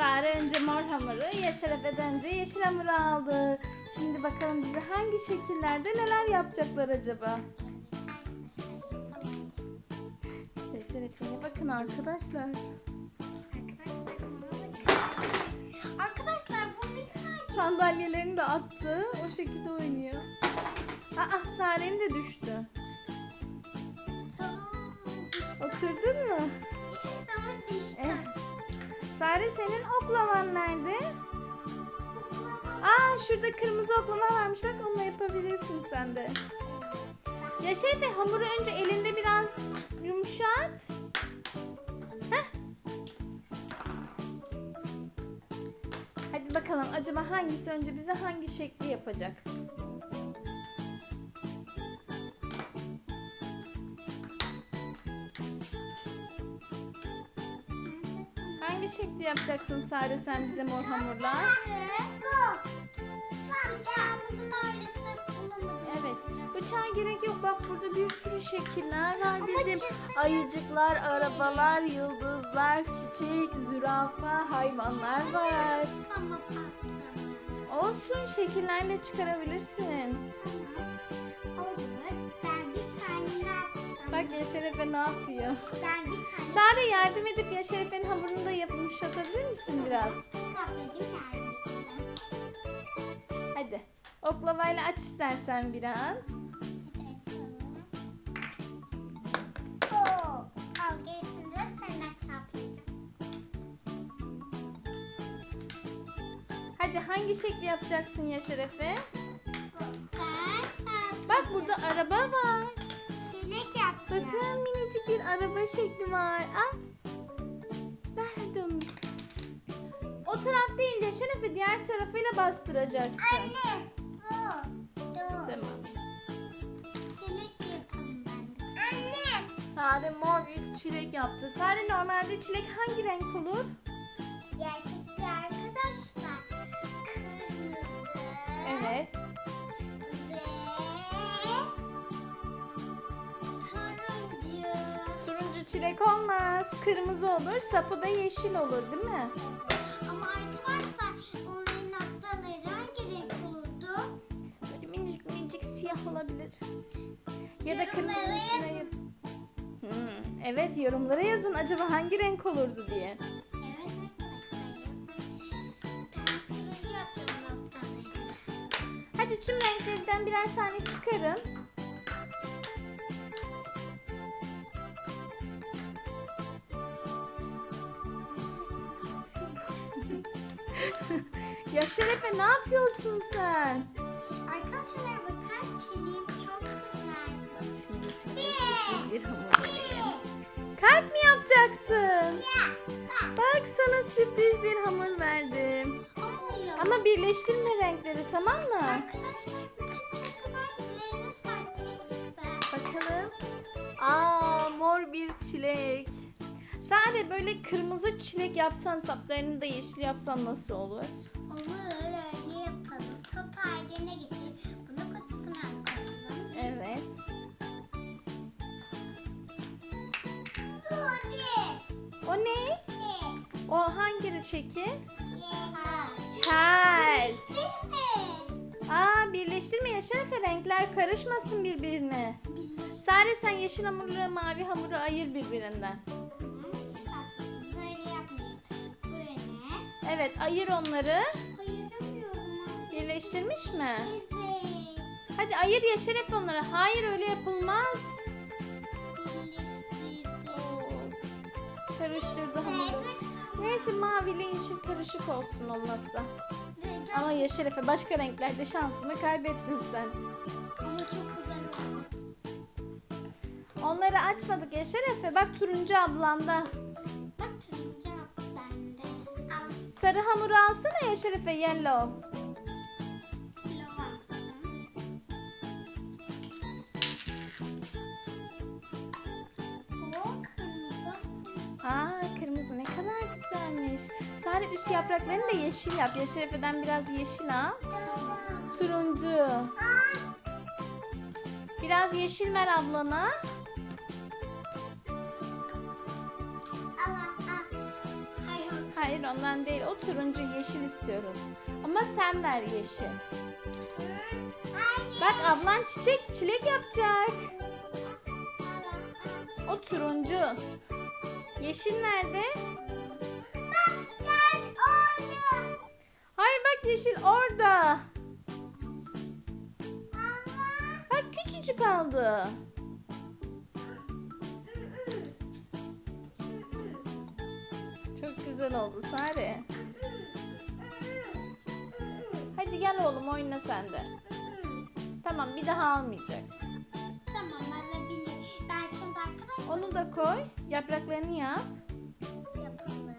Sare önce mor hamuru, Yaşar Efe de önce yeşil hamuru aldı. Şimdi bakalım bize hangi şekillerde neler yapacaklar acaba? Yaşar Efe'ye bakın arkadaşlar. Arkadaşlar bu minnacık. Sandalyelerini de attı. O şekilde oynuyor. Aa Sare'nin de düştü. Tamam. Oturdun mu? Evet ama düştü. Eh. Sare senin oklavan nerede? Aa şurada kırmızı oklava varmış. Bak onunla yapabilirsin sen de. Ya Şefe hamuru önce elinde biraz yumuşat. Heh. Hadi bakalım acaba hangisi önce bize hangi şekli yapacak? Hangi şekli yapacaksın Sare sen bize mor hamurla? Bu. Bıçağımızın ailesi bulamadım. Evet. Bıçağa gerek yok. Bak burada bir sürü şekiller var Ama bizim. kesin- Ayıcıklar, arabalar, yıldızlar, çiçek, zürafa, hayvanlar var. Ama pasta var. Olsun şekillerle çıkarabilirsin. Tamam. Yapsam? Bak Yaşar Efe ne yapıyor? Ben bir tane Sare yardım edip Yaşar Efe'nin hamurunu da yumuşatabilir misin biraz? Hadi. Oklavayla aç istersen biraz. Oo, al gerisini de seninle çarpacağım. Hadi hangi şekli yapacaksın Yaşar Efe? Ben, ben Bak burada araba var. Bakın minicik bir araba şekli var. Al. Ver hadi onu. O taraf değil de Şerefe diğer tarafıyla bastıracaksın. Anne, bu, dur. Tamam. Çilek yapalım ben. Anne. Sade mor bir çilek yaptı. Sade normalde çilek hangi renk olur? Çilek olmaz. Kırmızı olur. Sapı da yeşil olur değil mi? Ama arkadaşlar onların noktaları hangi renk olurdu? Böyle minicik minicik siyah olabilir. Ya da Yorumlara kırmızı üstüne yap. Hmm, evet yorumlara yazın acaba hangi renk olurdu diye. Evet arkadaşlar yazın. Ben turuncu yapacağım noktaları. Hadi tüm renklerden birer tane çıkarın. ya Şerefe ne yapıyorsun sen? Arkadaşlar bakar çileğim çok güzel. Bak şimdi şimdi sürpriz bir hamur vereyim. Kalp mi yapacaksın? Bak sana sürpriz bir hamur verdim. Ama birleştirme renkleri tamam mı? Arkadaşlar bakın çok güzel çileğimiz var. Çıktı. Bakalım. Aa mor bir çilek. Sadece böyle kırmızı çilek yapsan saplarını da yeşil yapsan nasıl olur? Onu öyle yapalım. Topu haline getir. Bunu kutusuna koyalım. Evet. Bu ne? O ne? Ne? O hangi şekil? Kalp. Aa birleştirme Yaşar renkler karışmasın birbirine. Sadece sen yeşil hamurla mavi hamuru ayır birbirinden. Evet ayır onları. Ayıramıyorum. Birleştirmiş mi? Evet. Hadi ayır Yaşar Efe onları. Hayır öyle yapılmaz. Birleştirdim. Karıştırdı hamuru. Neyse maviyle yeşil karışık olsun olmazsa. Ama Yaşar Efe başka renklerde şansını kaybettin sen. Ama çok güzel. Onları açmadık Yaşar Efe. Bak turuncu ablanda. Sarı hamuru alsana Yaşar Efe yellow. Aa kırmızı ne kadar güzelmiş. Sadece üst yapraklarını da yeşil yap. Yaşar Efe'den biraz yeşil al. Turuncu. Biraz yeşil ver ablana. Hayır. Ondan değil. O turuncu yeşil istiyoruz. Ama sen ver yeşil. Bak ablan çiçek çilek yapacak. O turuncu. Yeşil nerede? Hayır bak yeşil orada. Bak küçücük kaldı. Güzel oldu Sare. Hadi gel oğlum oyna sen de. Tamam bir daha almayacak. Tamam alabilir. Ben şimdi arkadaşlar Onu da koy. Yapraklarını yap. yapalım.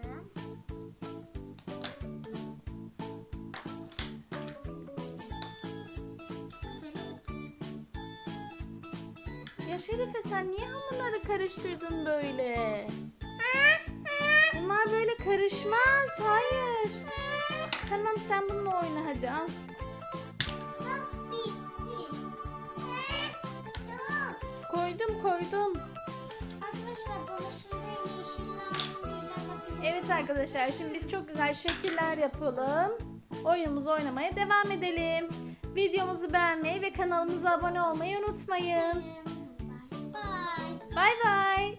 Ya Şerife sen niye hamurları karıştırdın böyle? Bunlar böyle karışmaz. Hayır. Tamam sen bununla oyna hadi al. Koydum koydum. Evet arkadaşlar şimdi biz çok güzel şekiller yapalım. Oyunumuzu oynamaya devam edelim. Videomuzu beğenmeyi ve kanalımıza abone olmayı unutmayın. Bye bye. Bay bay.